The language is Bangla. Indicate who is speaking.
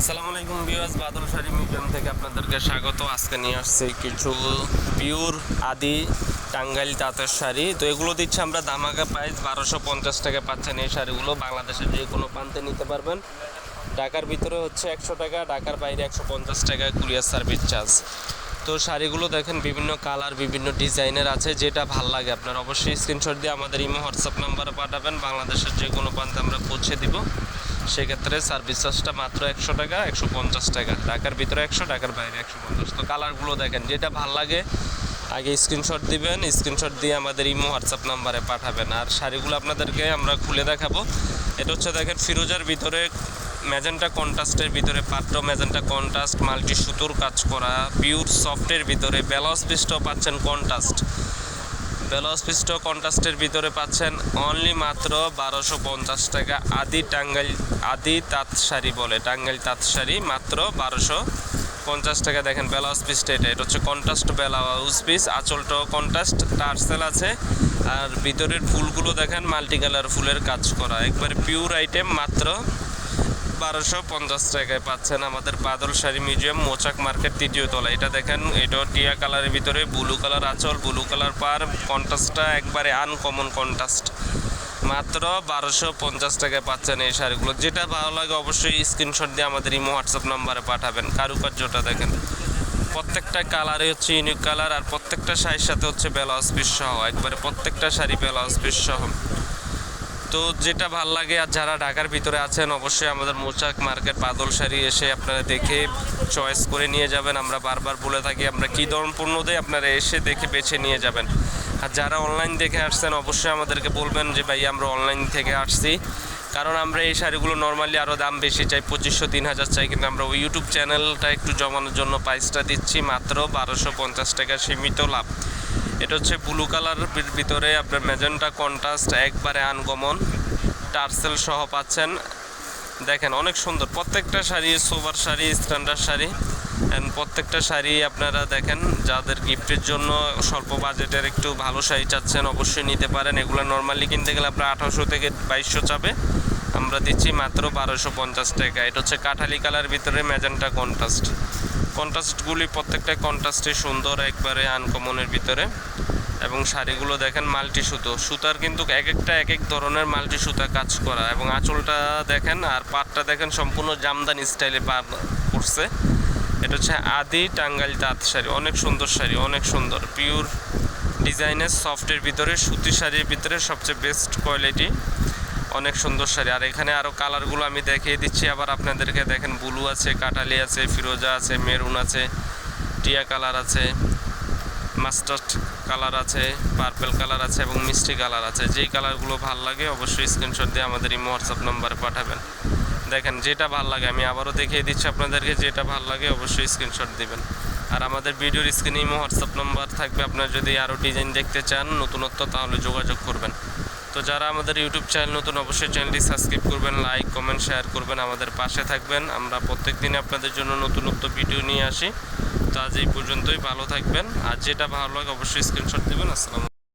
Speaker 1: আসসালামু আলাইকুম বিওয়াস বাদল শাড়ি মিউজিয়াম থেকে আপনাদেরকে স্বাগত। আজকে নিয়ে আসছি কিছু পিওর আদি টাঙ্গাইল তাঁতের শাড়ি। তো এগুলো দিচ্ছে আমরা দামাকা প্রাইস বারোশো পঞ্চাশ টাকা পাচ্ছেন এই শাড়িগুলো। বাংলাদেশের যে কোনো প্রান্তে নিতে পারবেন। ঢাকার ভিতরে হচ্ছে একশো টাকা, ঢাকার বাইরে একশো পঞ্চাশ টাকা কুরিয়ার সার্ভিস চার্জ। তো শাড়িগুলো দেখেন, বিভিন্ন কালার, বিভিন্ন ডিজাইনের আছে, যেটা ভালো লাগে আপনার। অবশ্যই স্ক্রিনশট দিয়ে আমাদের ইমো, হোয়াটসঅ্যাপ নাম্বারে পাঠাবেন, বাংলাদেশের যে কোনো প্রান্তে আমরা পৌঁছে দিব। সেক্ষেত্রে সার্ভিস চার্জটা মাত্র একশো টাকা, একশো পঞ্চাশ টাকা। ঢাকার ভিতরে একশো, ঢাকার বাইরে একশো পঞ্চাশ। তো কালারগুলো দেখেন, যেটা ভালো লাগে, আগে স্ক্রিনশট দিবেন স্ক্রিনশট দিয়ে আমাদের ইমো, হোয়াটসঅ্যাপ নাম্বারে পাঠাবেন। আর শাড়িগুলো আপনাদেরকে আমরা খুলে দেখাবো। এটা হচ্ছে দেখেন, ফিরোজার ভিতরে ম্যাজেন্টা কন্ট্রাস্টের ভিতরে পাত্র ম্যাজেন্টা কন্ট্রাস্ট মাল্টি সুতোর কাজ করা, পিওর সফটের ভিতরে ব্যালান্স পৃষ্ঠ পাচ্ছেন কন্ট্রাস্ট। ব্যালান্স পৃষ্ঠ কন্ট্রাস্টের ভিতরে পাচ্ছেন অনলি মাত্র বারোশো পঞ্চাশ টাকা আদি টাঙ্গাইল, আদি তাঁত শাড়ি বলে, টাঙ্গাইল তাঁত শাড়ি মাত্র বারোশো পঞ্চাশ টাকা। দেখেন ব্লাউজ পিসটা এটা এটা হচ্ছে কন্ট্রাস্ট ব্লাউজ পিস আঁচলটাও কন্ট্রাস্ট, টার্সেল আছে। আর ভিতরের ফুলগুলো দেখেন মাল্টি কালার ফুলের কাজ করা, একবারে পিওর আইটেম মাত্র বারোশো পঞ্চাশ টাকায় পাচ্ছেন আমাদের বাদল শাড়ি মিউজিয়াম, মোচাক মার্কেট তৃতীয় তলা। এটা দেখেন এটা টিয়া কালারের ভিতরে, ব্লু কালার আঁচল, ব্লু কালার পার, কন্ট্রাস্টটা একবারে আনকমন কন্ট্রাস্ট মাত্র বারোশো পঞ্চাশ টাকায় পাচ্ছেন এই শাড়িগুলো। যেটা ভালো লাগে অবশ্যই স্ক্রিনশট দিয়ে আমাদের ইমো হোয়াটসঅ্যাপ নাম্বারে পাঠাবেন। কারুকার্যটা দেখেন। প্রত্যেকটা কালারে হচ্ছে ইউনিক কালার আর প্রত্যেকটা শাড়ির সাথে হচ্ছে ব্লাউজ পিস সহ। একবারে প্রত্যেকটা শাড়ি ব্লাউজ পিস সহ। তো যেটা ভালো লাগে আর যারা ঢাকার ভিতরে আছেন, অবশ্যই আমাদের মোচাক মার্কেট পাদল শাড়ি এসে আপনারা দেখে চয়েস করে নিয়ে যাবেন। আমরা বারবার বলে থাকি, আমরা কী ধরনের পণ্য দেয় আপনারা এসে দেখে বেছে নিয়ে যাবেন। আর যারা অনলাইন দেখে আসছেন, অবশ্যই আমাদেরকে বলবেন যে, ভাই, আমরা অনলাইন থেকে আসছি। কারণ আমরা এই শাড়িগুলো নর্মালি আরও দাম বেশি চাই, পঁচিশশো, তিন হাজার চাই। কিন্তু আমরা ওই ইউটিউব চ্যানেলটা একটু জমানোর জন্য প্রাইসটা দিচ্ছি, মাত্র বারোশো পঞ্চাশ টাকা সীমিত লাভ। এটা হচ্ছে ব্লু কালার ভিতরে আপনার ম্যাজেন্টা কন্ট্রাস্ট একবারে আনকমন টার্সেল সহ পাচ্ছেন। দেখেন, অনেক সুন্দর। প্রত্যেকটা sari sober sari standard sari. And প্রত্যেকটা শাড়ি আপনারা দেখেন, যাদের গিফটের জন্য স্বল্প বাজেটের একটু ভালো শাড়ি চাচ্ছেন, অবশ্যই নিতে পারেন। এগুলো নর্মালি কিনতে গেলে আপনার আঠারোশো থেকে বাইশশো চাবে আমরা দিচ্ছি মাত্র বারোশো পঞ্চাশ টাকা। এটা হচ্ছে কাঠালি কালার ভিতরে ম্যাজেন্টা কন্ট্রাস্ট কন্ট্রাস্টগুলি প্রত্যেকটাই কন্ট্রাস্টে সুন্দর একবারে আনকমনের ভিতরে। এবং শাড়িগুলো দেখেন মাল্টি সুতো। সুতার কিন্তু এক একটা এক এক ধরনের মাল্টি সুতা কাজ করা। এবং আঁচলটা দেখেন আর পাটটা দেখেন সম্পূর্ণ জামদানি স্টাইলে পার করছে। এটা হচ্ছে আদি টাঙ্গাইল তাঁত শাড়ি। অনেক সুন্দর শাড়ি, অনেক সুন্দর। পিওর ডিজাইনের সফটের ভিতরে, সুতি শাড়ির ভিতরে সবচেয়ে বেস্ট কোয়ালিটি অনেক সুন্দর শাড়ি। আর এখানে আরও কালারগুলো আমি দেখিয়ে দিচ্ছি। আবার আপনাদেরকে দেখেন, ব্লু আছে, কাটালি আছে, ফিরোজা আছে, মেরুন আছে, টিয়া কালার আছে, মাস্টার্ড কালার আছে, পার্পেল কালার আছে এবং মিষ্টি কালার আছে। যেই কালারগুলো ভালো লাগে অবশ্যই স্ক্রিনশট দিয়ে আমাদের এই হোয়াটসঅ্যাপ নাম্বারে পাঠাবেন। দেখেন, যেটা ভালো লাগে, আমি আবারও দেখিয়ে দিচ্ছি আপনাদেরকে, যেটা ভালো লাগে অবশ্যই স্ক্রিনশট দিবেন। আর আমাদের ভিডিওর স্ক্রিনে হোয়াটসঅ্যাপ নাম্বার থাকবে। আপনার যদি আরও ডিজাইন দেখতে চান নতুনত্ব, তাহলে যোগাযোগ করবেন। তো যারা আমাদের ইউটিউব চ্যানেল নতুন, অবশ্যই চ্যানেলটি সাবস্ক্রাইব করবেন, লাইক, কমেন্ট, শেয়ার করবেন, আমাদের পাশে থাকবেন। আমরা প্রত্যেক দিনে আপনাদের জন্য নতুনত্ব ভিডিও নিয়ে আসি। তো আজ এই পর্যন্তই, ভালো থাকবেন। আর যেটা ভালো লাগে, অবশ্যই স্ক্রিনশট দেবেন। আসসালাম